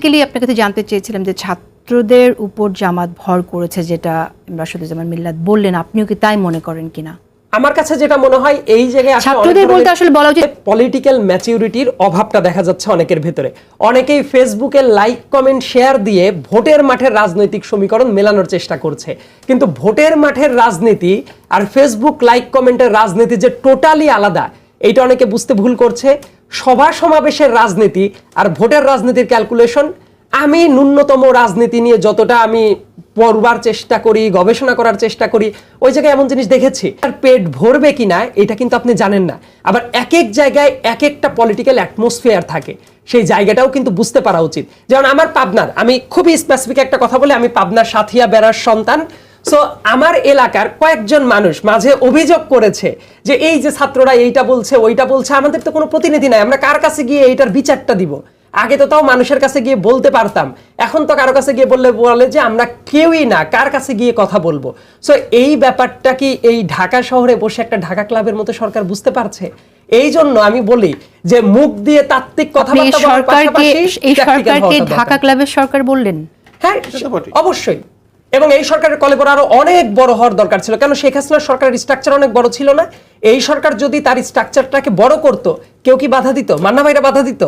Basically আপনার কাছে জানতে চেয়েছিলাম যে ছাত্রদের উপর জামাত ভর করেছে যেটা রাশেদুজ্জামান মিল্লাত বললেন আপনিও কি তাই মনে করেন কিনা? আমার কাছে যেটা মনে হয় এই জায়গায় ছাত্রদের বলতে আসলে বলা উচিত পলিটিক্যাল ম্যাচিউরিটির অভাবটা দেখা যাচ্ছে অনেকের ভেতরে। অনেকেই ফেসবুকে লাইক কমেন্ট শেয়ার দিয়ে ভোটের মাঠের রাজনৈতিক সমীকরণ মেলানোর চেষ্টা করছে। কিন্তু ভোটের মাঠের রাজনীতি আর ফেসবুক লাইক কমেন্টের রাজনীতি যে টোটালি আলাদা এইটা অনেকে বুঝতে ভুল করছে। সভা সমাবেশের রাজনীতি আর ভোটের রাজনীতির ক্যালকুলেশন আমি ন্যূনতম রাজনীতি নিয়ে যতটা আমি পড়বার চেষ্টা করি, গবেষণা করার চেষ্টা করি, ওই জায়গায় এমন জিনিস দেখেছি। আর পেট ভরবে কিনা, এটা কিন্তু আপনি জানেন না। আবার এক এক জায়গায় এক একটা পলিটিক্যাল অ্যাটমসফিয়ার থাকে। সেই জায়গাটাও কিন্তু বুঝতে পারা উচিত। যেমন আমার পাবনার, আমি খুবই স্পেসিফিক একটা কথা বলে, আমি পাবনার সাথিয়া বেড়ার সন্তান। সো আমার এলাকার কয়েকজন মানুষ মাঝে অভিযোগ করেছে যে এই যে ছাত্ররা এইটা বলছে ওইটা বলছে আমাদের তো কোনো প্রতিনিধি নাই আমরা কার কাছে গিয়ে এইটার বিচারটা দিব? আগে তো তাও মানুষের কাছে গিয়ে বলতে পারতাম এখন তো কারও কাছে গিয়ে বললে বলে যে আমরা কেউই না কার কাছে গিয়ে কথা বলব? সো এই ব্যাপারটা কি এই ঢাকা শহরে বসে একটা ঢাকা ক্লাবের মতো সরকার বুঝতে পারছে? এই জন্য আমি বলি যে মুখ দিয়ে তাত্ত্বিক কথাবার্তা সরকারকে এই সরকারকে ঢাকা ক্লাবের সরকার বললেন? হ্যাঁ অবশ্যই। এবং এই সরকারের কলে পরে আরও অনেক বড় হওয়ার দরকার ছিল। কেন শেখ হাসিনার সরকারের স্ট্রাকচার অনেক বড় ছিল না? এই সরকার যদি তার স্ট্রাকচারটাকে বড় করতো, কেউ কি বাধা দিত? মান্না ভাইরা বাধা দিত?